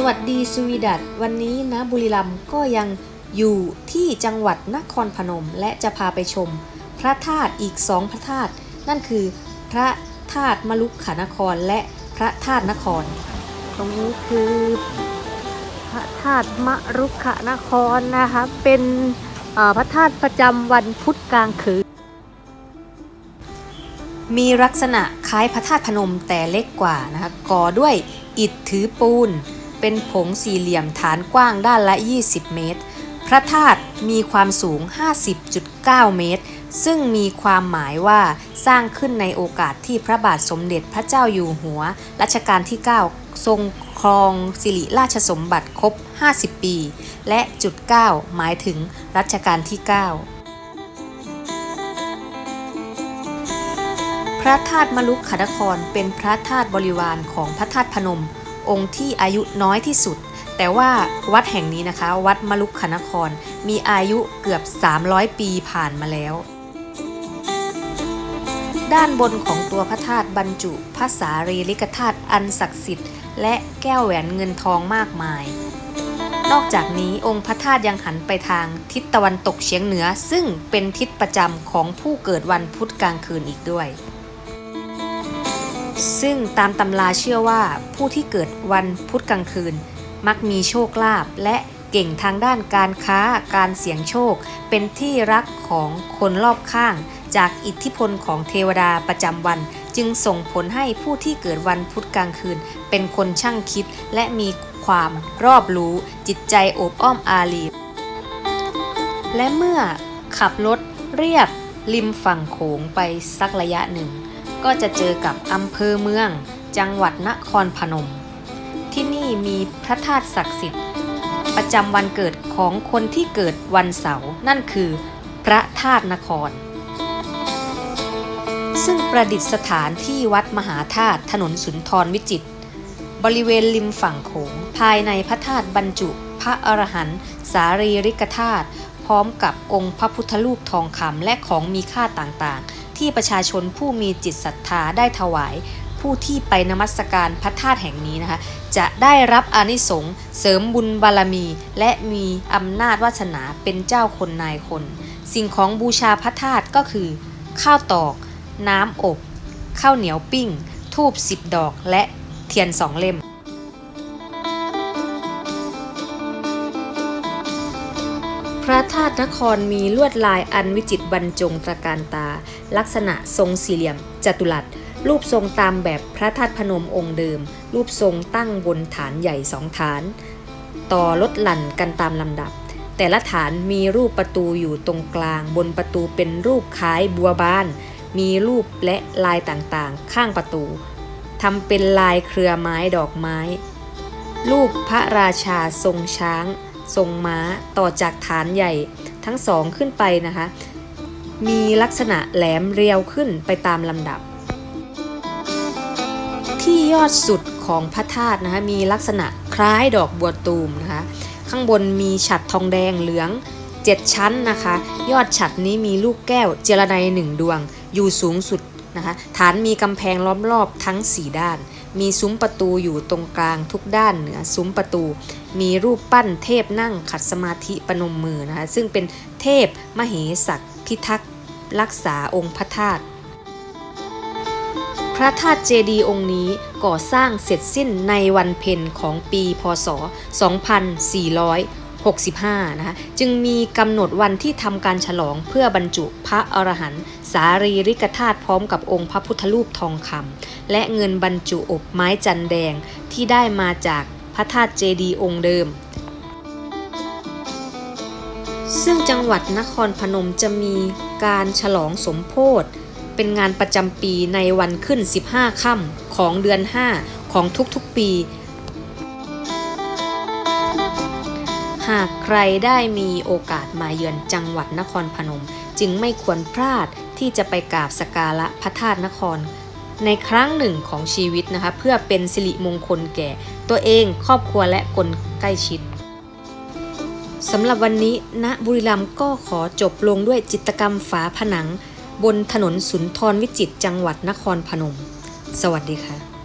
สวัสดีสวีดัตวันนี้นะบุรีรัมย์ก็ยังอยู่ที่จังหวัดนครพนม และจะพาไปชม พระธาตุอีกสองพระธาตุนั่นคือพระธาตุมลุกขานครและพระธาตุนคร ตรงนี้คือพระธาตุมรุกขนครนะคะเป็นพระธาตุประจำวันพุธกลางคืนมีลักษณะคล้ายพระธาตุพนมแต่เล็กกว่านะคะก่อด้วยอิฐถือปูน เป็นผงสี่เหลี่ยมฐานกว้างด้านละ 20 เมตร พระธาตุมีความสูง 50.9 เมตร ซึ่งมีความหมายว่าสร้างขึ้นในโอกาสที่พระบาทสมเด็จพระเจ้าอยู่หัวรัชกาลที่ 9 ทรงครองสิริราชสมบัติครบ 50 ปี และจุด 9 หมายถึงรัชกาลที่ 9พระธาตุมลุกขนครเป็นพระธาตุบริวารของพระธาตุพนม องค์ที่อายุน้อยที่สุด แต่ว่าวัดแห่งนี้นะคะ วัดมลุกขนคร มีอายุเกือบ 300 ปีผ่านมาแล้ว ด้านบนของตัวพระธาตุบรรจุพระสารีริกธาตุอันศักดิ์สิทธิ์ และแก้วแหวนเงินทองมากมาย นอกจากนี้องค์พระธาตุยังหันไปทางทิศตะวันตกเฉียงเหนือ ซึ่งเป็นทิศประจำของผู้เกิดวันพุธกลางคืนอีกด้วย ซึ่งตามตำราเชื่อว่าผู้ที่เกิดวันพุธกลางคืน มักมีโชคลาภและเก่งทางด้านการค้าการเสี่ยงโชค เป็นที่รักของคนรอบข้าง จากอิทธิพลของเทวดาประจำวัน จึงส่งผลให้ผู้ที่เกิดวันพุธกลางคืน เป็นคนช่างคิดและมีความรอบรู้ จิตใจโอบอ้อมอารีและเมื่อขับรถเรียบริมฝั่งโขงไปสักระยะหนึ่ง ก็จะเจอกับอำเภอเมือง จังหวัดนครพนม ที่นี่มีพระธาตุศักดิ์สิทธิ์ ประจำวันเกิดของคนที่เกิดวันเสาร์นั่นคือพระธาตุนคร ซึ่งประดิษฐานที่วัดมหาธาตุถนนสุนทรวิจิตรบริเวณริมฝั่งโขงภายในพระธาตุบรรจุ พระอรหันต์สารีริกธาตุพร้อมกับองค์พระพุทธรูปทองคำและของมีค่าต่างๆ ที่ประชาชนผู้มีจิตศรัทธาได้ถวาย ผู้ที่ไปนมัสการพระธาตุแห่งนี้นะคะ จะได้รับอานิสงส์เสริมบุญบารมี และมีอำนาจวาสนาเป็นเจ้าคนนายคน สิ่งของบูชาพระธาตุก็คือ ข้าวตอก น้ำอบ ข้าวเหนียวปิ้ง ทูบสิบดอกและเทียนสองเล่ม พระธาตุนครมีลวดลายอันวิจิตรบรรจงตระการตา ลักษณะทรงสี่เหลี่ยม จัตุรัส รูปทรงตามแบบพระธาตุพนมองค์เดิม รูปทรงตั้งบนฐานใหญ่สองฐาน ต่อลดหลั่นกันตามลำดับ แต่ละฐานมีรูปประตูอยู่ตรงกลาง บนประตูเป็นรูปคล้ายบัวบาน มีรูปและลายต่างๆ ข้างประตูทำเป็นลายเครือไม้ดอกไม้ รูปพระราชาทรงช้าง ทรงม้าต่อจากฐานใหญ่ทั้งสองขึ้นไปนะคะ มีลักษณะแหลมเรียวขึ้นไปตามลำดับ ที่ยอดสุดของพระธาตุนะคะมีลักษณะคล้ายดอกบัวตูมนะคะ ข้างบนมีฉัดทองแดงเหลือง7ชั้นนะคะ ยอดฉัดนี้มีลูกแก้วเจรไนหนึ่งดวง อยู่สูงสุดนะคะฐานมีกำแพงล้อมรอบทั้ง 4 ด้าน มีซุ้มประตูอยู่ตรงกลางทุกด้านเหนือซุ้มประตู มีรูปปั้นเทพนั่งขัดสมาธิปนมมือนะคะซึ่งเป็นเทพมเหสักพิทักษ์รักษาองค์พระธาตุพระธาตุเจดีย์องค์นี้ก่อสร้างเสร็จสิ้นในวันเพ็ญของปีพศ 2465 นะคะจึงมีกำหนดวันที่ทำการฉลองเพื่อบรรจุพระอรหันต์สารีริกธาตุพร้อมกับองค์พระพุทธรูปทองคำ และเงินบรรจุอบไม้จันแดงที่ได้มาจากพระธาตุเจดีย์องค์เดิม ซึ่งจังหวัดนครพนมจะมีการฉลองสมโพธิเป็นงานประจำปีในวันขึ้น 15 ค่ำของเดือน 5 ของทุกๆปี หากใครได้มีโอกาสมาเยือนจังหวัดนครพนม จึงไม่ควรพลาดที่จะไปกราบสการะพระธาตุนคร ในครั้งหนึ่งของชีวิตนะคะเพื่อเป็นสิริมงคลแก่ ตัวเองครอบครัวและคนใกล้ชิดสำหรับวันนี้ณบุรีรัมย์ก็ขอจบลงด้วยจิตรกรรมฝาผนัง บนถนนสุนทรวิจิตรจังหวัดนครพนม สวัสดีค่ะ